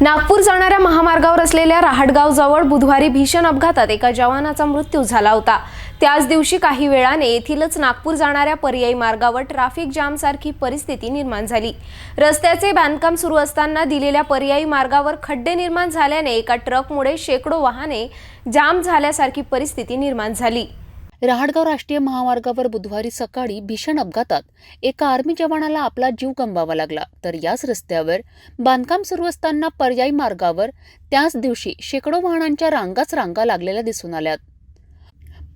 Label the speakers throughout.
Speaker 1: नागपूर जाणाऱ्या महामार्गावर असलेल्या रहाटगावजवळ बुधवारी भीषण अपघातात एका जवानाचा मृत्यू झाला होता. त्याच दिवशी काही वेळाने येथीलच नागपूर जाणाऱ्या पर्यायी मार्गावर ट्रॅफिक जाम सारखी परिस्थिती निर्माण झाली. रस्त्याचे बांधकाम सुरू असताना दिलेल्या पर्यायी मार्गावर खड्डे निर्माण झाल्याने एका ट्रकमुळे शेकडो वाहने जाम झाल्यासारखी परिस्थिती निर्माण झाली.
Speaker 2: रहाडगाव राष्ट्रीय महामार्गावर बुधवारी सकाळी भीषण अपघातात एका आर्मी जवानाला आपला जीव गमवावा लागला. तर याच रस्त्यावर बांधकाम सुरू असताना पर्यायी मार्गावर त्याच दिवशी शेकडो वाहनांच्या रांगाच रांगा लागलेल्या दिसून आल्यात.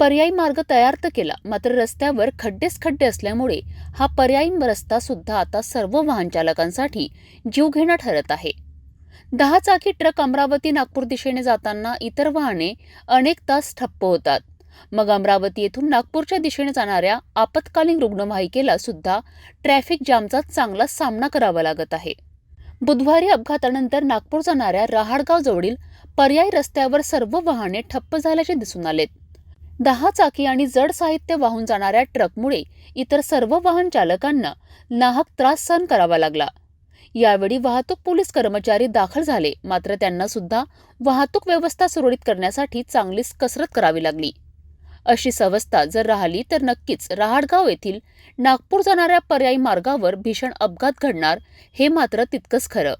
Speaker 2: पर्यायी मार्ग तयार तर केला मात्र रस्त्यावर खड्डेच खड्डे असल्यामुळे हा पर्यायी रस्ता सुद्धा आता सर्व वाहन चालकांसाठी जीवघेणा ठरत आहे. दहा चाकी ट्रक अमरावती नागपूर दिशेने जाताना इतर वाहने अनेक तास ठप्प होतात. मग अमरावती येथून नागपूरच्या दिशेने जाणाऱ्या आपत्कालीन रुग्णवाहिकेला सुद्धा ट्रॅफिक जामचा चांगला सामना करावा लागत आहे. बुधवारी अपघातानंतर नागपूर जाणाऱ्या रहाडगाव जवळील पर्यायी रस्त्यावर सर्व वाहने ठप्प झाल्याचे दिसून आलेत दहा चाकी आणि जड साहित्य वाहून जाणाऱ्या ट्रकमुळे इतर सर्व वाहन चालकांना नाहक त्रास सहन करावा लागला. यावेळी वाहतूक पोलीस कर्मचारी दाखल झाले मात्र त्यांना सुद्धा वाहतूक व्यवस्था सुरळीत करण्यासाठी चांगलीच कसरत करावी लागली. अशीच अवस्था जर राहिली तर नक्कीच रहाडगाव येथील नागपूर जाणाऱ्या पर्यायी मार्गावर भीषण अपघात घडणार हे मात्र तितकंच खरं.